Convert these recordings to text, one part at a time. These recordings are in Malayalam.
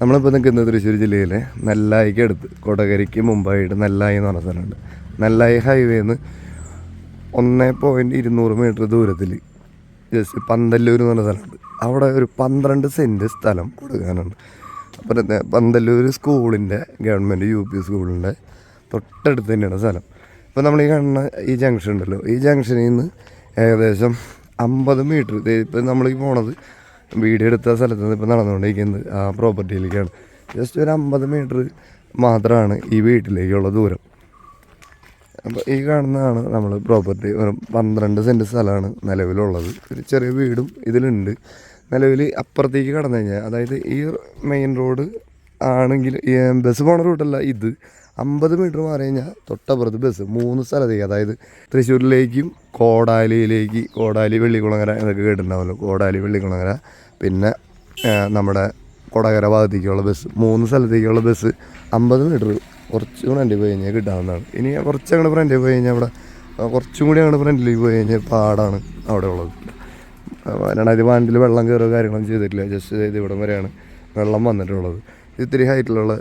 നമ്മളിപ്പോൾ നിൽക്കുന്നത് തൃശ്ശൂർ ജില്ലയിലെ നെല്ലായിക്ക് അടുത്ത് കൊടകരിക്ക് മുമ്പായിട്ട് നെല്ലായി എന്ന് പറഞ്ഞ സ്ഥലമുണ്ട്. നെല്ലായി ഹൈവേന്ന് ഒന്ന് പോയിന്റ് ഇരുന്നൂറ് മീറ്റർ ദൂരത്തിൽ ജസ്റ്റ് പന്തല്ലൂർ എന്ന് പറഞ്ഞ സ്ഥലമുണ്ട്. അവിടെ ഒരു പന്ത്രണ്ട് സെന്റ് സ്ഥലം കൊടുക്കാനുണ്ട്. അപ്പം പന്തല്ലൂർ സ്കൂളിന്റെ ഗവൺമെന്റ് യു പി സ്കൂളിന്റെ തൊട്ടടുത്ത് തന്നെയാണ് സ്ഥലം. ഇപ്പോൾ നമ്മൾ ഈ കാണുന്ന ഈ ജംഗ്ഷൻ ഉണ്ടല്ലോ. ഈ ജംഗ്ഷനിൽ നിന്ന് ഏകദേശം അമ്പത് മീറ്റർ ഇപ്പം നമ്മൾ ഈ പോണത് വീഡിയോ എടുത്ത സ്ഥലത്ത് നിന്ന് ഇപ്പോൾ നടന്നുകൊണ്ടിരിക്കുന്നത് ആ പ്രോപ്പർട്ടിയിലേക്കാണ്. ജസ്റ്റ് ഒരു അമ്പത് മീറ്റർ മാത്രമാണ് ഈ വീട്ടിലേക്കുള്ള ദൂരം. അപ്പോൾ ഈ കാണുന്നതാണ് നമ്മൾ പ്രോപ്പർട്ടി. ഒരു പന്ത്രണ്ട് സെന്റ് സ്ഥലമാണ് നിലവിലുള്ളത്. ഒരു ചെറിയ വീടും ഇതിലുണ്ട്. നിലവിൽ അപ്പുറത്തേക്ക് കടന്നു കഴിഞ്ഞാൽ അതായത് ഈ മെയിൻ റോഡ് ആണെങ്കിൽ ബസ് പോണ റൂട്ടല്ല ഇത്. അമ്പത് മീറ്റർ മാറി കഴിഞ്ഞാൽ തൊട്ടപ്പുറത്ത് ബസ് മൂന്ന് സ്ഥലത്തേക്ക് അതായത് തൃശ്ശൂരിലേക്കും കോടാലിയിലേക്ക് കോടാലി വെള്ളിക്കുളങ്ങര എന്നൊക്കെ കേട്ടിട്ടുണ്ടാവുമല്ലോ. കോടാലി വെള്ളിക്കുളങ്ങര പിന്നെ നമ്മുടെ കൊടകര ഭാഗത്തേക്കുള്ള ബസ് മൂന്ന് സ്ഥലത്തേക്കുള്ള ബസ് അമ്പത് മീറ്റർ കുറച്ച് ഫ്രണ്ടിൽ പോയി കഴിഞ്ഞാൽ കിട്ടാവുന്നതാണ്. ഇനി കുറച്ച് അങ്ങോട്ട് ഫ്രണ്ടിൽ പോയി കഴിഞ്ഞാൽ അവിടെ കുറച്ചും കൂടി അങ്ങോട്ട് ഫ്രണ്ടിലേക്ക് പോയി കഴിഞ്ഞാൽ പാടാണ് അവിടെ ഉള്ളത്. അതിൽ പതിനെട്ടിൽ വെള്ളം കയറുക കാര്യങ്ങളൊന്നും ചെയ്തിട്ടില്ല. ജസ്റ്റ് ഇത് ഇവിടം വരെയാണ് വെള്ളം വന്നിട്ടുള്ളത്. ഇത്തിരി ഹൈറ്റിലുള്ള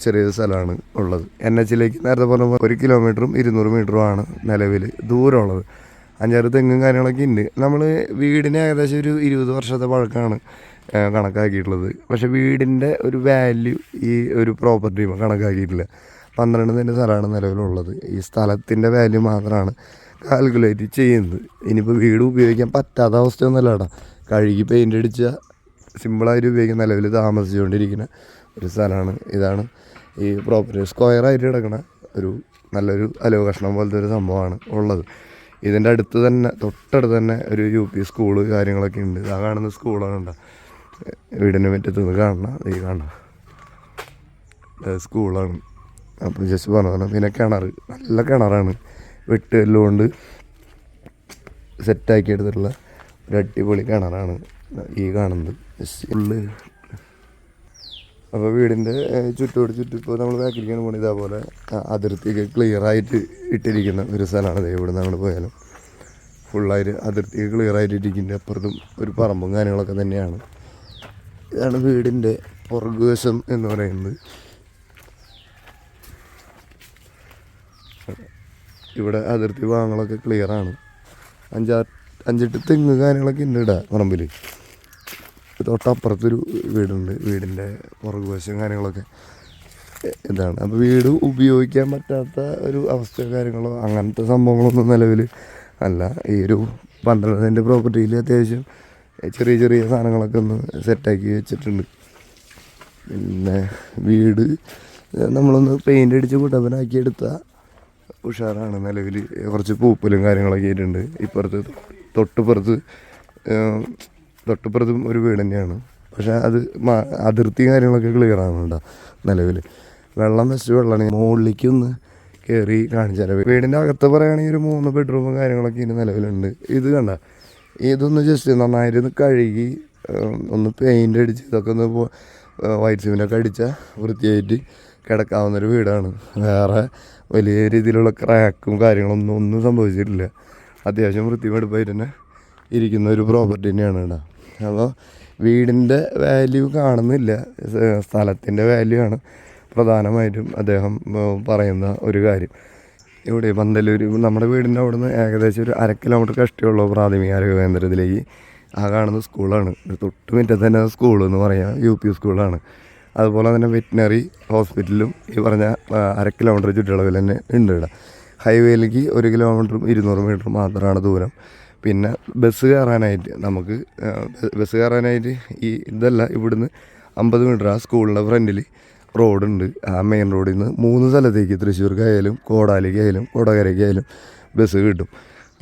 ചെറിയ സ്ഥലമാണ് ഉള്ളത്. എൻ എച്ചിലേക്ക് നേരത്തെ പറഞ്ഞ ഒരു കിലോമീറ്ററും ഇരുന്നൂറ് മീറ്ററുമാണ് നിലവിൽ ദൂരമുള്ളത്. അഞ്ചാറ് തെങ്ങും കാര്യങ്ങളൊക്കെ ഉണ്ട് നമ്മൾ വീടിന് ഏകദേശം ഒരു ഇരുപത് വർഷത്തെ പഴക്കമാണ് കണക്കാക്കിയിട്ടുള്ളത്. പക്ഷേ വീടിന്റെ ഒരു വാല്യൂ ഈ ഒരു പ്രോപ്പർട്ടി കണക്കാക്കിയിട്ടില്ല. പന്ത്രണ്ട് സെന്റ് സ്ഥലമാണ് നിലവിലുള്ളത്. ഈ സ്ഥലത്തിന്റെ വാല്യൂ മാത്രമാണ് കാൽക്കുലേറ്റ് ചെയ്യുന്നത്. ഇനിയിപ്പോൾ വീട് ഉപയോഗിക്കാൻ പറ്റാത്ത അവസ്ഥയൊന്നുമല്ല കേട്ടോ കഴുകി പെയിന്റ് അടിച്ച സിമ്പിളായിട്ട് ഉപയോഗിക്കാൻ നിലവിൽ താമസിച്ചുകൊണ്ടിരിക്കുന്ന ഒരു സ്ഥലമാണ്. ഇതാണ് ഈ പ്രോപ്പർട്ടി സ്ക്വയറായിട്ട് കിടക്കണ ഒരു നല്ലൊരു അലവ് കഷ്ണം പോലത്തെ ഒരു സംഭവമാണ് ഉള്ളത്. ഇതിന്റെ അടുത്ത് തന്നെ തൊട്ടടുത്ത് തന്നെ ഒരു യു പി സ്കൂൾ കാര്യങ്ങളൊക്കെ ഉണ്ട്. ആ കാണുന്ന സ്കൂളാണ് ഉണ്ടോ വീടിന് മുറ്റത്ത് നിന്ന് കാണണം ഈ കാണണം സ്കൂളാണ് അപ്പോൾ ജസ്റ്റ് പറഞ്ഞു പിന്നെ കിണർ നല്ല കിണറാണ്. വെട്ടുകല്ലുകൊണ്ട് സെറ്റാക്കി എടുത്തിട്ടുള്ള ഒരു അടിപൊളി കിണറാണ് ഈ കാണുന്നത്. ഫുള്ള് അപ്പോൾ വീടിന്റെ ചുറ്റോട് ചുറ്റും ഇപ്പോൾ നമ്മൾ ബാക്കിലേക്കാണ് പോകുന്നത് ഇതേപോലെ അതിർത്തിയൊക്കെ ക്ലിയർ ആയിട്ട് ഇട്ടിരിക്കുന്ന ഒരു സ്ഥലമാണ്. ഇവിടെ നമ്മൾ പോയാലും ഫുള്ളായിട്ട് അതിർത്തിയൊക്കെ ക്ലിയറായിട്ട് ഇട്ടിരിക്കുന്ന അപ്പുറത്തും ഒരു പറമ്പും കാര്യങ്ങളൊക്കെ തന്നെയാണ്. ഇതാണ് വീടിന്റെ പുറകുവശം എന്ന് പറയുന്നത്. ഇവിടെ അതിർത്തി ഭാഗങ്ങളൊക്കെ ക്ലിയറാണ് അഞ്ചാ അഞ്ചെട്ട് തെങ്ങ് കാര്യങ്ങളൊക്കെ ഉണ്ട് ഇടാ പറമ്പിൽ തൊട്ടപ്പുറത്തൊരു വീടുണ്ട്. വീടിന്റെ പുറകു വശവും കാര്യങ്ങളൊക്കെ ഇതാണ്. അപ്പോൾ വീട് ഉപയോഗിക്കാൻ പറ്റാത്ത ഒരു അവസ്ഥയോ കാര്യങ്ങളോ അങ്ങനത്തെ സംഭവങ്ങളൊന്നും നിലവിൽ അല്ല. ഈ ഒരു പന്ത്രണ്ട് സെന്റ് പ്രോപ്പർട്ടിയിൽ അത്യാവശ്യം ചെറിയ ചെറിയ സാധനങ്ങളൊക്കെ ഒന്ന് സെറ്റാക്കി വെച്ചിട്ടുണ്ട്. പിന്നെ വീട് നമ്മളൊന്ന് പെയിന്റ് അടിച്ച് കുട്ടപ്പനാക്കി എടുത്താൽ ഉഷാറാണ് നിലവിൽ. കുറച്ച് പൂപ്പലും കാര്യങ്ങളൊക്കെ ആയിട്ടുണ്ട്. ഇപ്പുറത്ത് തൊട്ടുപുറത്ത് ഏഹ്, തൊട്ടുപുറത്തും ഒരു വീട് തന്നെയാണ്. പക്ഷേ അത് അതിർത്തി കാര്യങ്ങളൊക്കെ ക്ലിയർ ആണുണ്ടോ നിലവിൽ വെള്ളം വെച്ച് വെള്ളമാണ് മുകളിലേക്ക് ഒന്ന് കയറി കാണിച്ചാൽ വീടിന്റെ അകത്ത് പറയുകയാണെങ്കിൽ ഒരു മൂന്ന് ബെഡ്റൂമും കാര്യങ്ങളൊക്കെ ഇതിന് നിലവിലുണ്ട്. ഇത് കണ്ട ഇതൊന്ന് ജസ്റ്റ് നന്നായിട്ട് ഒന്ന് കഴുകി ഒന്ന് പെയിന്റ് അടിച്ച് ഇതൊക്കെ ഒന്ന് വൈറ്റ് സിമിനൊക്കെ അടിച്ചാൽ വൃത്തിയായിട്ട് കിടക്കാവുന്നൊരു വീടാണ്. വേറെ വലിയ രീതിയിലുള്ള ക്രാക്കും കാര്യങ്ങളൊന്നും ഒന്നും സംഭവിച്ചിട്ടില്ല. അത്യാവശ്യം വൃത്തിമെടുപ്പായിട്ട് തന്നെ ഇരിക്കുന്ന ഒരു പ്രോപ്പർട്ടി തന്നെയാണ് കേട്ടോ. അപ്പോൾ വീടിന്റെ വാല്യൂ കാണുന്നില്ല. സ്ഥലത്തിന്റെ വാല്യൂ ആണ് പ്രധാനമായിട്ടും അദ്ദേഹം പറയുന്ന ഒരു കാര്യം. ഇവിടെ പന്തല്ലൂർ നമ്മുടെ വീടിന്റെ അവിടെ നിന്ന് ഏകദേശം ഒരു അര കിലോമീറ്റർ കഷ്ടിയുള്ള പ്രാഥമിക ആരോഗ്യ കേന്ദ്രത്തിലേക്ക് ആ കാണുന്ന സ്കൂളാണ്. ഒരു തൊട്ട് മുറ്റത്ത് തന്നെ സ്കൂൾ എന്ന് പറയാം. യു പി സ്കൂളാണ്. അതുപോലെ തന്നെ വെറ്റിനറി ഹോസ്പിറ്റലും ഈ പറഞ്ഞ അര കിലോമീറ്റർ ചുറ്റളവിൽ തന്നെ ഉണ്ട് ഇവിടെ. ഹൈവേയിലേക്ക് ഒരു കിലോമീറ്ററും ഇരുന്നൂറ് മീറ്റർ മാത്രമാണ് ദൂരം. പിന്നെ ബസ് കയറാനായിട്ട് നമുക്ക് ബസ് കയറാനായിട്ട് ഈ ഇതല്ല ഇവിടുന്ന് അമ്പത് മീറ്റർ ആ സ്കൂളിന്റെ ഫ്രണ്ടിൽ റോഡുണ്ട്. ആ മെയിൻ റോഡിൽ നിന്ന് മൂന്ന് സ്ഥലത്തേക്ക് തൃശ്ശൂർക്കായാലും കോടാലിക്കായാലും കൊടകരയ്ക്കായാലും ബസ് കിട്ടും.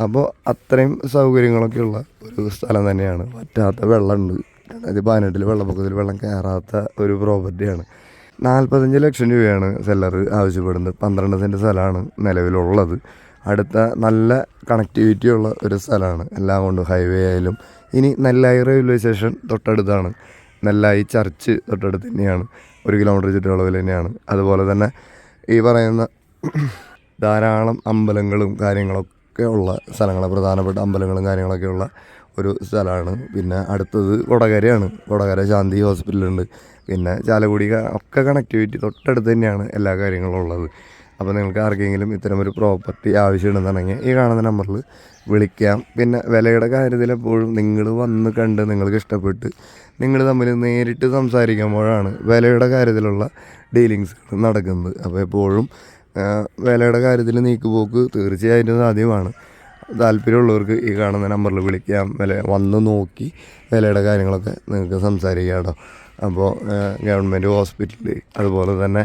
അപ്പോൾ അത്രയും സൗകര്യങ്ങളൊക്കെ ഉള്ള ഒരു സ്ഥലം തന്നെയാണ്. പറ്റാത്ത വെള്ളമുണ്ട്. രണ്ടായിരത്തി പതിനെട്ടിൽ വെള്ളപ്പൊക്കത്തിൽ വെള്ളം കയറാത്ത ഒരു പ്രോപ്പർട്ടിയാണ് നാൽപ്പത്തഞ്ച് ലക്ഷം രൂപയാണ് സെല്ലർ ആവശ്യപ്പെടുന്നത്. പന്ത്രണ്ട് സെന്റ് സ്ഥലമാണ് നിലവിലുള്ളത്. അടുത്ത നല്ല കണക്ടിവിറ്റി ഉള്ള ഒരു സ്ഥലമാണ്. എല്ലാം കൊണ്ടും ഹൈവേ ആയാലും. ഇനി നെല്ലായി റെയിൽവേ സ്റ്റേഷൻ തൊട്ടടുത്താണ്. നെല്ലായി ചർച്ച് തൊട്ടടുത്ത് തന്നെയാണ്. ഒരു കിലോമീറ്റർ ചുറ്റളവിൽ തന്നെയാണ്. അതുപോലെ തന്നെ ഈ പറയുന്ന ധാരാളം അമ്പലങ്ങളും കാര്യങ്ങളൊക്കെ ഉള്ള സ്ഥലങ്ങൾ പ്രധാനപ്പെട്ട അമ്പലങ്ങളും കാര്യങ്ങളൊക്കെ ഉള്ള ഒരു സ്ഥലമാണ്. പിന്നെ അടുത്തത് കൊടകരയാണ്. കൊടകര ശാന്തി ഹോസ്പിറ്റലുണ്ട് പിന്നെ ചാലക്കുടി ഒക്കെ കണക്ടിവിറ്റി തൊട്ടടുത്ത് തന്നെയാണ് എല്ലാ കാര്യങ്ങളും ഉള്ളത്. അപ്പോൾ നിങ്ങൾക്ക് ആർക്കെങ്കിലും ഇത്തരമൊരു പ്രോപ്പർട്ടി ആവശ്യമുണ്ടെന്നുണ്ടെങ്കിൽ ഈ കാണുന്ന നമ്പറിൽ വിളിക്കാം. പിന്നെ വിലയുടെ കാര്യത്തിൽ എപ്പോഴും നിങ്ങൾ വന്ന് കണ്ട് നിങ്ങൾക്ക് ഇഷ്ടപ്പെട്ട് നിങ്ങൾ തമ്മിൽ നേരിട്ട് സംസാരിക്കുമ്പോഴാണ് വിലയുടെ കാര്യത്തിലുള്ള ഡീലിങ്സ് നടക്കുന്നത്. അപ്പോൾ എപ്പോഴും വിലയുടെ കാര്യത്തിൽ നീക്കുപോക്ക് തീർച്ചയായിട്ടും സാധ്യമാണ്. താല്പര്യമുള്ളവർക്ക് ഈ കാണുന്ന നമ്പറിൽ വിളിക്കാം. വില വന്ന് നോക്കി വിലയുടെ കാര്യങ്ങളൊക്കെ നിങ്ങൾക്ക് സംസാരിക്കാം കേട്ടോ. അപ്പോൾ ഗവൺമെന്റ് ഹോസ്പിറ്റൽ അതുപോലെ തന്നെ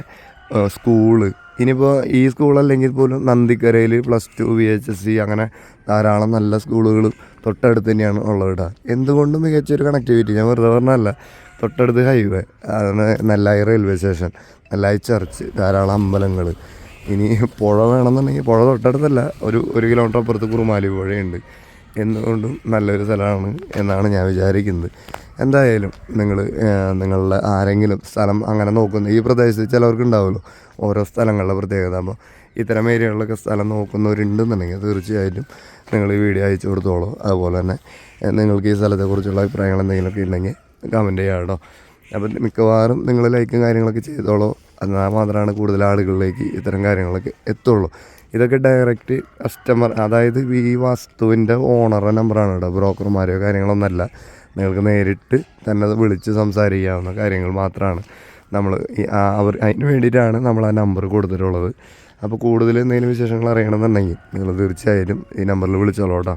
സ്കൂൾ ഇനിയിപ്പോൾ ഈ സ്കൂളല്ലെങ്കിൽ പോലും നന്ദിക്കരയിൽ plus two V H S C അങ്ങനെ ധാരാളം നല്ല സ്കൂളുകൾ തൊട്ടടുത്ത് തന്നെയാണ് ഉള്ളത് എന്തുകൊണ്ടും മികച്ചൊരു കണക്ടിവിറ്റി ഞാൻ വെറുതെ പറഞ്ഞല്ല തൊട്ടടുത്ത് ഹൈവേ അതാണ് Nellayi railway station Nellayi church ധാരാളം അമ്പലങ്ങൾ. ഇനി പുഴ വേണമെന്നുണ്ടെങ്കിൽ പുഴ തൊട്ടടുത്തല്ല ഒരു ഒരു കിലോമീറ്റർ അപ്പുറത്ത് കുറുമാലി പുഴയുണ്ട്. എന്തുകൊണ്ടും നല്ലൊരു സ്ഥലമാണ് എന്നാണ് ഞാൻ വിചാരിക്കുന്നത്. എന്തായാലും നിങ്ങൾ നിങ്ങളുടെ ആരെങ്കിലും സ്ഥലം അങ്ങനെ നോക്കുന്ന ഈ പ്രദേശത്ത് ചിലവർക്ക് ഉണ്ടാവുമല്ലോ ഓരോ സ്ഥലങ്ങളുടെ പ്രത്യേകത. അപ്പോൾ ഇത്തരം ഏരിയകളിലൊക്കെ സ്ഥലം നോക്കുന്നവരുണ്ടെന്നുണ്ടെങ്കിൽ തീർച്ചയായിട്ടും നിങ്ങൾ ഈ വീഡിയോ അയച്ചു കൊടുത്തോളൂ. അതുപോലെ തന്നെ നിങ്ങൾക്ക് ഈ സ്ഥലത്തെക്കുറിച്ചുള്ള അഭിപ്രായങ്ങൾ എന്തെങ്കിലുമൊക്കെ ഉണ്ടെങ്കിൽ കമന്റ് ചെയ്യാം കേട്ടോ. അപ്പം മിക്കവാറും നിങ്ങൾ ലൈക്കും കാര്യങ്ങളൊക്കെ ചെയ്തോളൂ. എന്നാൽ മാത്രമാണ് കൂടുതൽ ആളുകളിലേക്ക് ഇത്തരം കാര്യങ്ങളൊക്കെ എത്തുള്ളൂ. ഇതൊക്കെ ഡയറക്റ്റ് കസ്റ്റമർ അതായത് ഈ വസ്തുവിന്റെ ഓണറുടെ നമ്പറാണ് കേട്ടോ. ബ്രോക്കർമാരെയോ കാര്യങ്ങളൊന്നുമല്ല നിങ്ങൾക്ക് നേരിട്ട് തന്നെ വിളിച്ച് സംസാരിക്കാവുന്ന കാര്യങ്ങൾ മാത്രമാണ് നമ്മൾ അവർ അതിന് വേണ്ടിയിട്ടാണ് നമ്മൾ ആ നമ്പർ കൊടുത്തിട്ടുള്ളത്. അപ്പോൾ കൂടുതൽ എന്തെങ്കിലും വിശേഷങ്ങൾ അറിയണമെന്നുണ്ടെങ്കിൽ നിങ്ങൾ തീർച്ചയായിട്ടും ഈ നമ്പറിൽ വിളിച്ചോളൂ കേട്ടോ.